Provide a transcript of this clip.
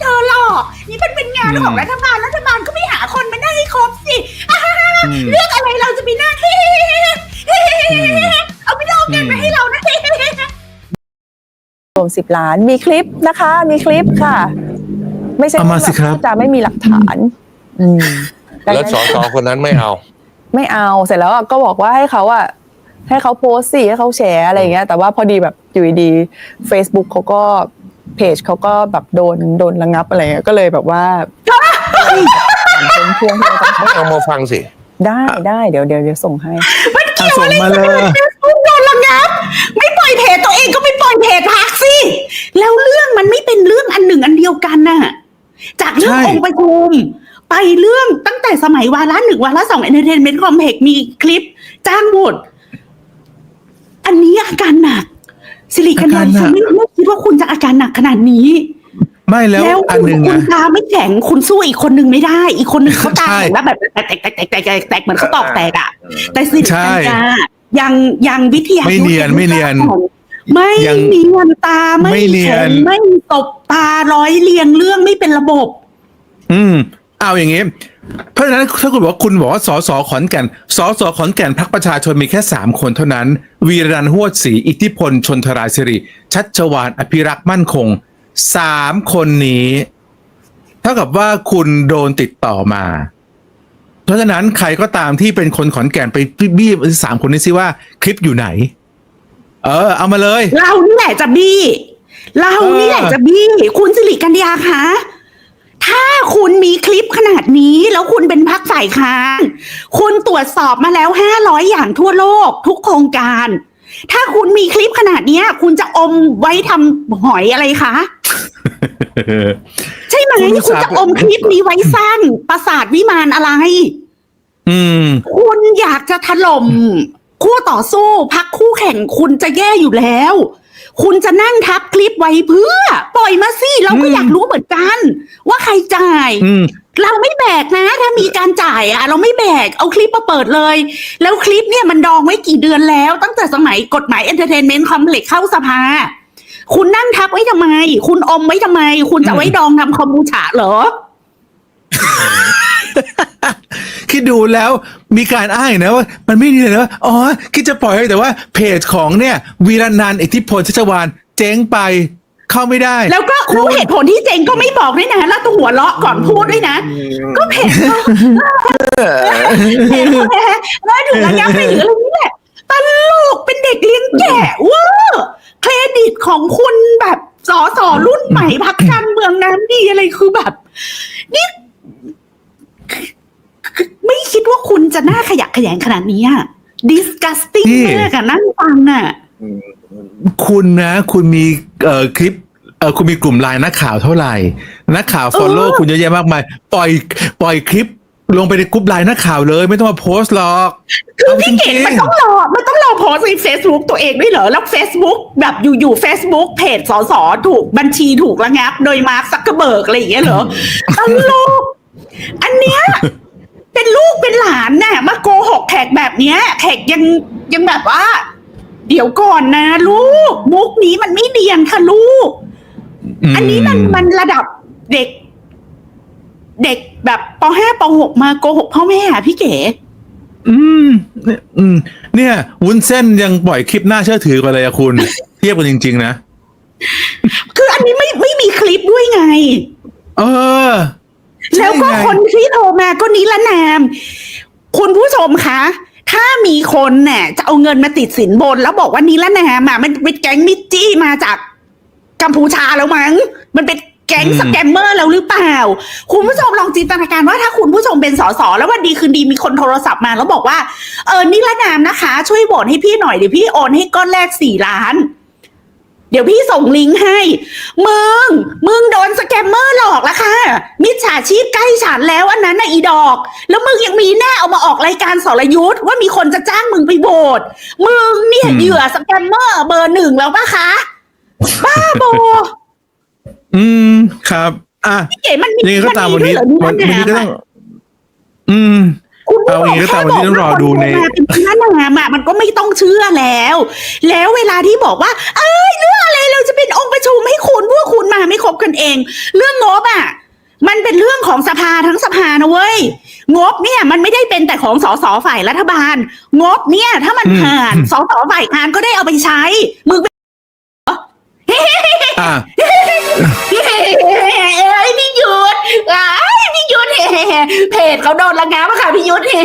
เธอหรอก นี่มันเป็นงานของรัฐบาล รัฐบาลก็ไม่หาคนมานั่งให้ครบสิอ่าอืม เรื่องอะไรเราจะไปนั่ง เอาไม่ได้เอาเงินมาให้เรานะ รวมสิบล้าน มีคลิปนะคะ มีคลิปค่ะ ไม่ใช่เอามาสิครับ จะไม่มีหลักฐาน อืมดังแล้วนั้นสอสอคนนั้นไม่เอา ไม่เอาเสร็จแล้วอะก็บอกว่าให้เขาอะให้เขาโพสต์สิให้เขาแชร์อะไรอย่างเงี้ย แต่ว่าพอดีแบบอยู่ดีๆ Facebook เขาก็ เพจเขาก็แบบโดนโดนระงับอะไรเงี้ยก็เลยแบบว่าเป็นพวงที่เราต้องไม่เอามาฟังสิ ได้ได้เดี๋ยวเดี๋ยวเดี๋ยวส่งให้อะส่งมาเลยคุณโดนระงับ ไม่ปล่อยเพจตัวเองก็ไม่ปล่อยเพจพักสิแล้วเรื่องมันไม่เป็นเรื่องอันหนึ่งอันเดียวกันน่ะ จากเรื่องใช่องค์ประชุมไปเรื่องตั้งแต่สมัยวาระหนึ่งวาระสองเอนเตอร์เทนเมนต์คอมเพกมีคลิป จ้างบุตรอันนี้อาการหนัก สิริกันดาอาการหนักฉันไม่ไม่คิดว่าคุณจะอาการหนักขนาดนี้ ไม่แล้วแล้วอันหนึ่งคุณนะตาไม่แข็งคุณสู้อีกคนนึงไม่ได้ อีกคนนึงเขาตาใช่แข็งแล้วแบบแตกแตกแตกแตกแตกแตกแตกเหมือนเขาตอกแตกอะ แต่สิริใช่กัญญายังยังวิทยาไม่เนียนไม่เนียนไม่ยังเนียนตาไม่ไม่เนียน แข็งไม่ตบตาร้อยเรียงเรื่องไม่เป็นระบบ อืม เอาอย่างงี้ เพราะฉะนั้นถ้าคุณบอกว่าคุณบอกว่าสสขอนแก่นสสขอนแก่นพักประชาชนมีแค่สามคนเท่านั้น วีรันหวดศรีอิทธิพลชนทราสิริ ชัชวานอภิรักษ์มั่นคงสามคนนี้ เท่ากับว่าคุณโดนติดต่อมา เพราะฉะนั้นใครก็ตามที่เป็นคนขอนแก่นไปบี้สามคนนี้สิว่าคลิปอยู่ไหน เออ เอามาเลย เรานี่แหละจะบี้ เรานี่แหละจะบี้ คุณสิริกัญญาคะ ถ้าคุณมีคลิปขนาดนี้ แล้วคุณเป็นพักฝ่ายค้าน คุณตรวจสอบมาแล้วห้าร้อยอย่างทั่วโลก ทุกโครงการ ถ้าคุณมีคลิปขนาดเนี้ยคุณจะอมไว้ทำหอยอะไรคะ ใช่ไหมคุณอุตคุณส่าห์จะอมคลิปนี้ไว้สร้างปราสาทวิมานอะไรอืมคุณอยากจะถล่มคู่ต่อสู้พักคู่แข่งคุณจะแย่อยู่แล้ว คุณจะนั่งทับคลิปไว้เพื่อ ปล่อยมาสิเราก็อืมอยากรู้เหมือนกัน ว่าใครจ่ายอืมเราไม่แบกนะ ถ้ามีการจ่ายอะเราไม่แบกเอาคลิปมาเปิดเลย แล้วคลิปเนี่ยมันดองไว้กี่เดือนแล้ว ตั้งแต่สมัยกฎหมายเอนเตอร์เทนเมนต์คอมเพล็กเข้าสภา คุณนั่งทับไว้ทำไม คุณอมไว้ทำไม คุณจะไว้ดองทำคอมบูชาเหรอ คิดดูแล้วมีการอ้างนะว่ามันไม่ดีเลยนะว่าอ๋อ คิดจะปล่อยให้แต่ว่าเพจของเนี่ยวีรนันท์อิทธิพลชัชวานเจ๊งไปเข้าไม่ได้ แล้วก็คุณรู้เหตุผลที่เจงก็ไม่บอกด้วยนะแล้วตัวหัวเราะก่อนพูดด้วยนะ ก็เพจเขาเพจเขาแพ้แล้วถูกระงับไปหรืออะไรนี่แหละตลกเป็นเด็กเลี้ยงแกะเวอร์เครดิตของคุณแบบสอสอรุ่นใหม่พักการเมืองน้ำดีอะไรคือแบบนี่ คือไม่คิดว่าคุณจะน่าขยะแขยงขนาดนี้อะ disgusting นี่ มากอะนั่งฟังอะคุณนะคุณมีเอ่อคลิปเออคุณมีกลุ่มไลน์นักข่าวเท่าไหร่ นักข่าวฟอลโล่คุณเยอะแยะมากมาย ปล่อยปล่อยคลิปลงไปในกลุ่มไลน์นักข่าวเลย ไม่ต้องมาโพสต์หรอกคือเอาจพี่เกริดงมันต้องรอมันต้องรอโพสต์ใน Facebook ตัวเองด้วยเหรอ แล้ว Facebook แบบอยู่ๆ Facebook เพจสสถูกบัญชีถูกระงับ โดยมาร์คซักเกอร์เบิร์กอะไรอย่างเงี้ยเหรอตลกอันเนี้ย เป็นลูกเป็นหลานน่ะมาโกหกแขกแบบเนี้ยแขกยังยังแบบว่า เดี๋ยวก่อนนะลูกมุกนี้มันไม่เดียงค่ะลูกๆอันนี้มันมันระดับเด็ก เด็กแบบปห้าปหกมาโกหกพ่อแม่อะพี่เก๋ อืมเนี่ยอืม เนี่ยวุ้นเส้นยังปล่อยคลิปน่าเชื่อถือกว่าเลยอะคุณ เทียบกันจริง ๆ นะ คืออันนี้ไม่ไม่มีคลิปด้วยไง เออ แล้วก็ใช่ไงคนที่โทรมาก็นิรนาม คุณผู้ชมคะถ้ามีคนเนี่ยจะเอาเงินมาติดสินบน แล้วบอกว่านิรนามอะมันเป็นแก๊งมิจจี้มาจากกัมพูชาแล้วมั้ง มันเป็นแก๊งอืมสแกมเมอร์แล้วหรือเปล่า คุณผู้ชมลองจินตนาการว่าถ้าคุณผู้ชมเป็นสสแล้ววันดีคืนดีมีคนโทรศัพท์มาแล้วบอกว่า เออนิรนามนะคะ ช่วยโหวตให้พี่หน่อยเดี๋ยวพี่โอนให้ก้อนแรกสี่ล้าน เดี๋ยวพี่ส่งลิงก์ให้ มึง มึงโดนสแกมเมอร์หลอกแล้วค่ะ มิจฉาชีพใกล้ฉันแล้วอันนั้นน่ะอีดอก แล้วมึงยังมีหน้าเอามาออกรายการสรยุทธ์ว่ามีคนจะจ้างมึงไปโหวตมึงเนี่ยอืมเหยื่อสแกมเมอร์เบอร์หนึ่งแล้วปะคะ บ้าโบ อืมครับ อะพี่เก๋มันมียังไงก็ตามวันนี้มัมีวันด้วยวันนี้เหรก็อต้อง อืม คุณเอาอย่างนี้แต่วันนี้ต้องรอดูในเป็นหนานามอะมันก็ไม่ต้องเชื่อแล้ว แล้วเวลาที่บอกว่า เอ้ยเรื่องอะไรเราจะเป็นองค์ประชุมให้คุณพวกคุณมาไม่ครบกันเอง เรื่องงบอะมันเป็นเรื่องของสภาทั้งสภานะเว้ย งบเนี่ยมันไม่ได้เป็นแต่ของสสฝ่ายรัฐบาล งบเนี่ย ถ้ามันผ่านสสฝ่ายค้านก็ได้เอาไปใช้มึงเฮ้ เอ้ยพี่ยุทธเอ้พี่ยุทเฮ้เฮ้เพจเขาโดนระงับอะค่ะพี่ยุทธเฮ้